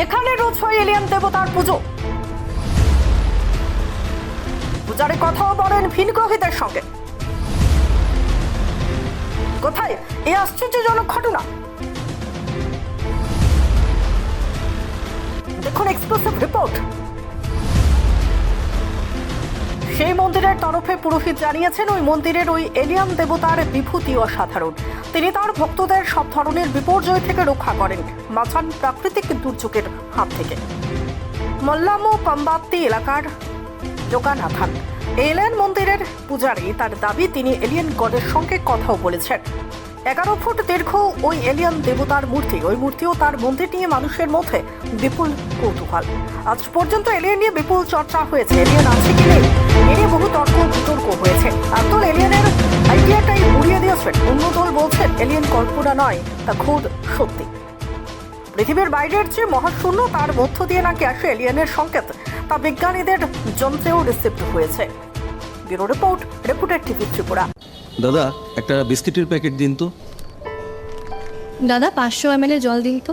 এখানে রোজ হয় এলিয়ান দেবতার পুজো। পূজারে কথাও বলেন ভিনগ্রহীদের সঙ্গে। কোথায়? এই আশ্চর্যজনক ঘটনা। দেখুন এক্সক্লুসিভ রিপোর্ট সেই মন্দিরের তরফে পুরোহিত জানিয়েছেন, ওই মন্দিরের ওই এলিয়ান দেবতার বিভূতি অসাধারণ। তিনি তার ভক্তদের সব ধরনের বিপর্যয় থেকে রক্ষা করেন, মাঝান প্রাকৃতিক দুর্যোগের হাত থেকে। মল্লামু পাম্বাত্তি এলাকার যোগানাথান এলিয়ান মন্দিরের পূজারী, তার দাবি তিনি এলিয়ান গডের সঙ্গে কথাও বলেছেন। এগারো ফুট দীর্ঘ ওই এলিয়ান দেবতার মূর্তি, ওই মূর্তিও তার মন্দির নিয়ে মানুষের মধ্যে বিপুল কৌতূহল। আজ পর্যন্ত এলিয়ান নিয়ে বিপুল চর্চা হয়েছে। এলিয়ান আছে কি নেই? নিয়ে বহু তর্ক বিতর্ক হয়েছে। আব্দুল এলিয়ানের আইডিয়াটাই উড়িয়ে দিয়েছেন অন্য দল বলছেন এলিয়ান কল্পনা নয় তা খোদ সত্যি। পৃথিবীর বাইরের যে মহাশূন্য তার মধ্য দিয়ে নাকি আসে এলিয়ানের সংকেত। তা বিজ্ঞানীদের যন্ত্রেও রিসিভড হয়েছে। Bureau report reporter TV Tripura. দাদা একটা বিস্কিটের প্যাকেট দিন তো। দাদা পাঁচশো এম জল দিন তো।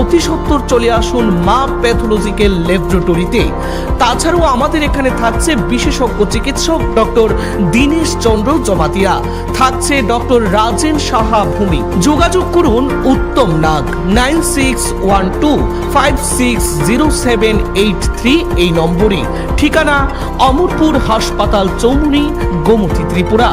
অতি সত্বর চলে আসুন মা প্যাথোলজিক্যাল ল্যাবরেটরিতে তাছাড়াও আমাদের এখানে থাকছে বিশেষজ্ঞ চিকিৎসক ডক্টর দীনেশ চন্দ্র জমাতিয়া, থাকছে ডক্টর রাজেন সাহা ভূমি। যোগাযোগ করুন Uttam Nag, nine six one two five six zero seven eight three এই নম্বরে। ঠিকানা অমরপুর হাসপাতাল চৌমুনি গোমতী ত্রিপুরা।